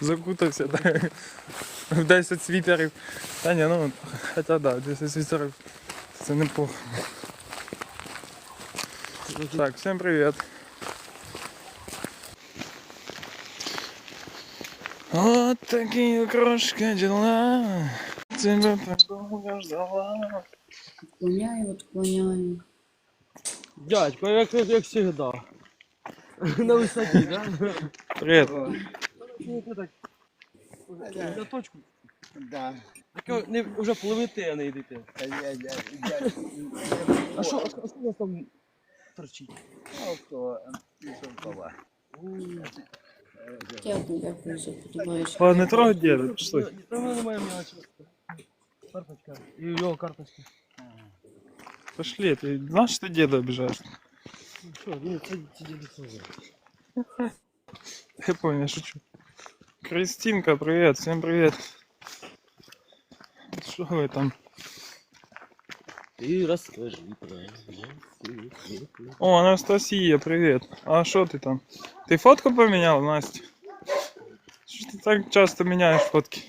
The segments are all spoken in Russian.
закутався так, в 10 світерів. Та ні, ну, хоча да, 10 світерів це неплохо. Так, всім привіт. Вот такие крошка дела. Тебя так долго ждала. Отклоняю, отклоняю. Дядько, як, як, як завжди. На висоті, да? Привіт. Ну, ти так. На точку. Да. Так не, вже пливете, а не йдете. Я, я, я, А що, а, що- а що у вас там торчить? Авто, Пісовкова. Дякую, дякую за подобаєш. Ладно, не трогай деда, пішли. Там в мене немає м'яча. Карточка. І його карточка. Пошли, ты знаешь, что деда обижаешь? Ну що, ні, це, це діду це. Я понял, я шучу. Кристинка, привет, всем привет. Что вы там? Ти розкажи про О, Анастасия, привет. А что ты там? Ты фотку поменял, Настя? Что ты так часто меняешь фотки?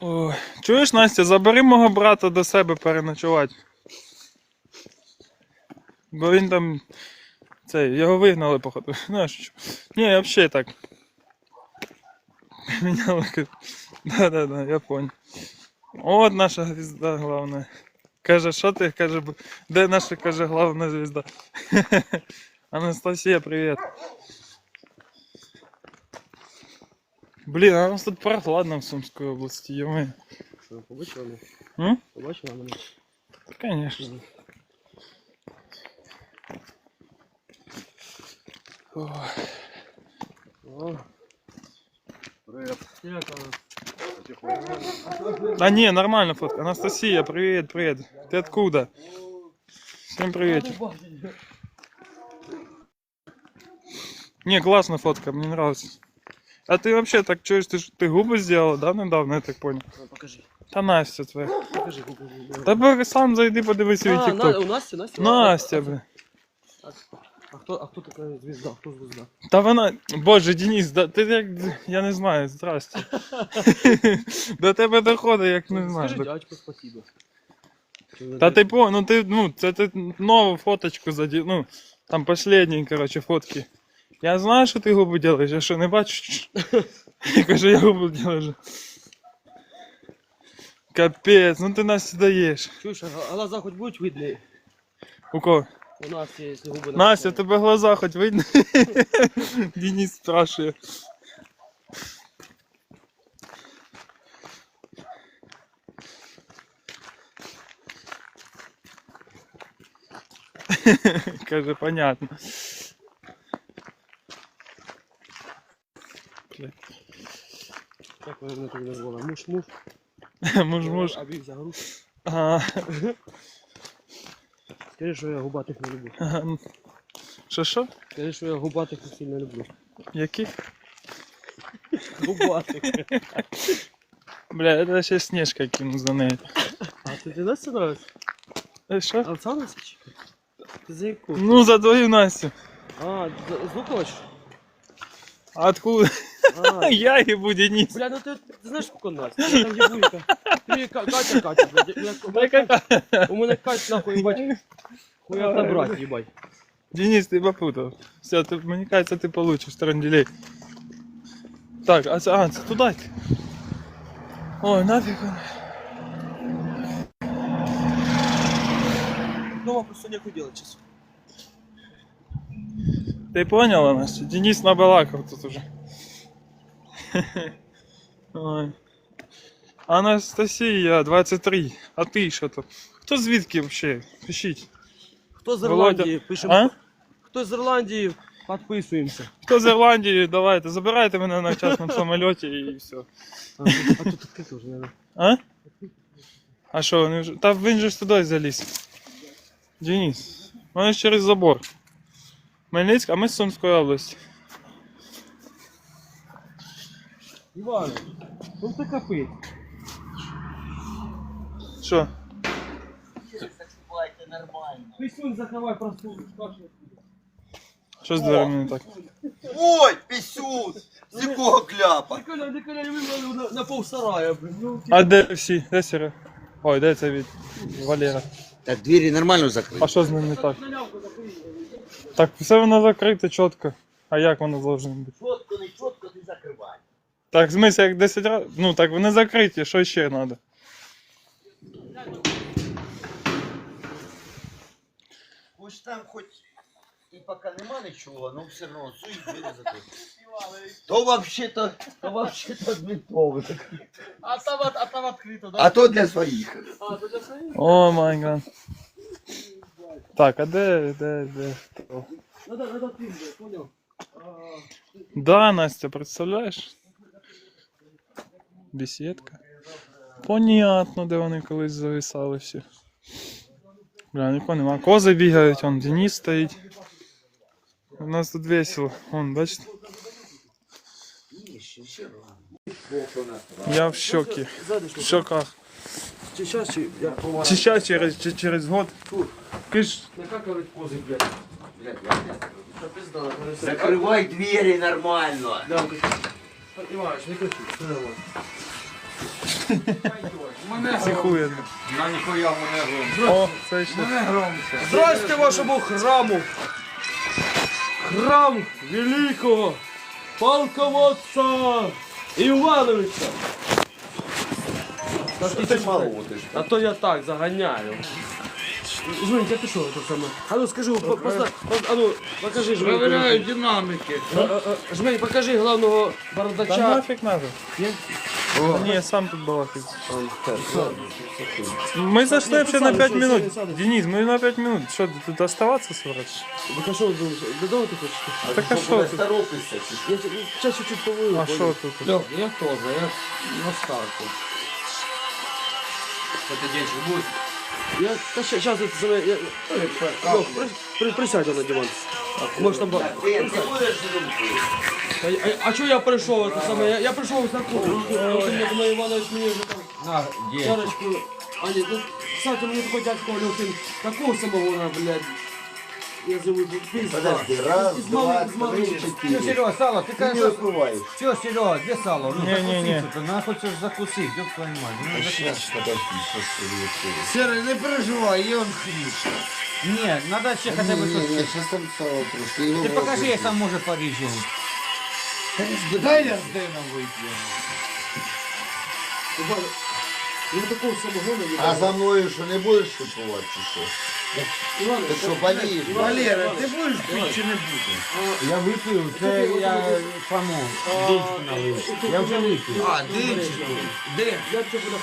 Ой. Чуєш, Настя, забери мого брата до себе переночувати. Бо він там. Цей, його вигнали, походу. Ну, а що? Ні, взагалі так. Міняли. Да-да-да, я понял. От наша звізда головна. Каже, що ти? Каже, «Б- де наша каже головна звізда? Анастасія, привіт. Блін, а у нас тут прохладно в Сумській області, йоми. Що, побачила мене? М? Побачила мене? Конечно. Ой. О, Привет. як Да не, нормально фотка. Анастасия, привет, привет. Ты откуда? Всем привет. Не, классная фотка, мне нравится. А ты вообще так чуешь, ты, ж- ты губы сделала, да, недавно, я так понял? Покажи. Та Настя твоя. Покажи, покажи. Та бо сам зайди, подивись свій А, на, тікток. у Насті, Настя? Настя, бля. А, А, хто, а хто така звізда? Хто звізда? Та вона. Боже, Денис, да, ти як. Я не знаю, здрасте. До тебе доходить, як не знаю. Скажи дядьку спасибо. Та ти по, ну ти, ну, це ти нову фоточку заді, ну, там последні, короче, фотки. Я знаю, що ти губи делаєш, я що не бачу? Я кажу, я губи делаю. Капець, ну ти нас даєш. Чуєш, а глаза хоч будуть видні? У кого? У Насті, якщо губи Настя, тебе глаза хоч видно? Денис спрашує. Каже, понятно. Блядь. Як вона мене тобі назвала? Муж-муж? Муж, муж. Скажи, що я губатих не люблю. Ага. Що що? Скажи, що я губатих не сильно люблю. Яких? Губатих. Бля, это ще снежка кину за неї. А ти ти Настя нравиться? Е, Що? А це Настя? чи? Ти за яку? Ну, за твою Настю. А, з- з Лукович? А откуда? А, Я ебу, Денис. Бля, ну ти, ти знаєш, скільки Настя? Я там єбулька. Ти Ка- Катя, Катя, блядь. Я- у мене Кать- У мене Кать, нахуй, їбать. Хуя набрать, їбать. Денис, ты попутал. Все, ты, мне кажется, ты получишь тренделей. Так, а, це- а це туда йти. Ой, нафиг он. Дома просто нехуй делать сейчас. Ты поняла, Настя? Денис набалакал тут уже. Ой. Анастасия, 23. А ты что тут? Кто звідки вообще? Пишіть. Хто з Ірландії? Пишемо. А? Хто з Ірландії? Підписуємося. Хто з Ірландії, давайте, забирайте мене на частному самоліті і все. А, а тут відкрито вже, наверное. А? А що, вони вже. Та він же ж туди заліз. Денис. Вони ж через забор. Хмельницьк, а ми з Сумської області. Іван, ну ти капить. Що? Писюн закривай просто. Що з дверима не так? Ой, пісюн! З якого кляпа? Коля, не коля, не вибрали на, на пол сарая, блин. Ну, А де всі? Де Сіра? Ой, де це від Валера? Так двері нормально закриті. А що з ним не так? Так все воно закрите чітко. А як воно должно бути? Чітко, не чітко, ти закривай. Так, в смысле, як 10 разів. Ну так вони закриті, що ще треба? Хоч там хоч і поки нема нічого, ну все одно суй двері закриті. То вообще-то, то вообще-то адмінтове. а там, от- а там открыто, да? А то для своїх. А, то для своих? О май гад. Так, а де, де, де? хто? Надо, надо ты, блядь, понял? А, Да, Настя, представляєш? Бесідка. Понятно, де вони колись зависали всі. Бля, нікого нема. Кози бігають, он Денис стоїть. У нас тут весело. Вон, бачите? Я в шокі. В шоках. Чи щас, чи я. Чи щас через, чи через год. Ти ж Ну как говорить козы, блядь? Да Закривай двері нормально. Говорит, не кричи, все нормально. психує. На ніхуя мене громче. О, це ще. Мене громче. Здрасте вашему храму! Храм великого полководца Ивановича! Так Що ти молодиш? А то я так загоняю. Жмень, я ты что это самое? А ну скажи, по- позна- поз- а ну покажи Жмень. Проверяю динаміки. А, а, а, Жмень, покажи главного Та бородача. нафіг надо. Та Ні, сам тут балакать. Мы зашли Нет, вообще ты на сам, 5 сам, минут. сам, сам. Денис, мы на 5 минут. Что, ты тут оставаться собираешься? Ну а что думаешь? Додому ты хочешь? Так а що тут? Торопишся чи що? Я тебе сейчас чуть-чуть повыю. А что тут? Льох, я теж, я на старті. Фотоденчик буде? Я, да, сейчас, это самое, я, Лёх, при- при- присядь на диван. Может там... ба- Ти не будеш думати? А, а, а что я пришел, это самое, я, я такого, ты мне, Думаю, Иванович, мне уже там На, є. чарочку, а нет, ну, кстати, мне такой дядька Лехин, такого самогона, блядь, я зову, пизда. Подожди, раз, Из два, малых- из три, малых. чотири. Серега, сало, ти Ти не кажеш, розбиваєш. все, Серега, де сало? Ну, Не-не-не. закуси тут, на хочеш закусити, ёб твою мать. Ну, закуси. Подожди, що ж ти вирішив? Серый, не переживай, є он хліб. Ні, надо ще хоча б Ні, ні, ні, тут. щас там сало трошки. його Ти покажи, вложу. я сам може поріжу. Дай я з Деном вип'ю. Ну, такого самогона не А за мною що не будеш шипувати чи що? Ти що, болієш? Валера, ти будеш пити чи не будеш? Я випив, це я помог. Дичку налив. Я вже випив. А, дичку. Де? я тебе буду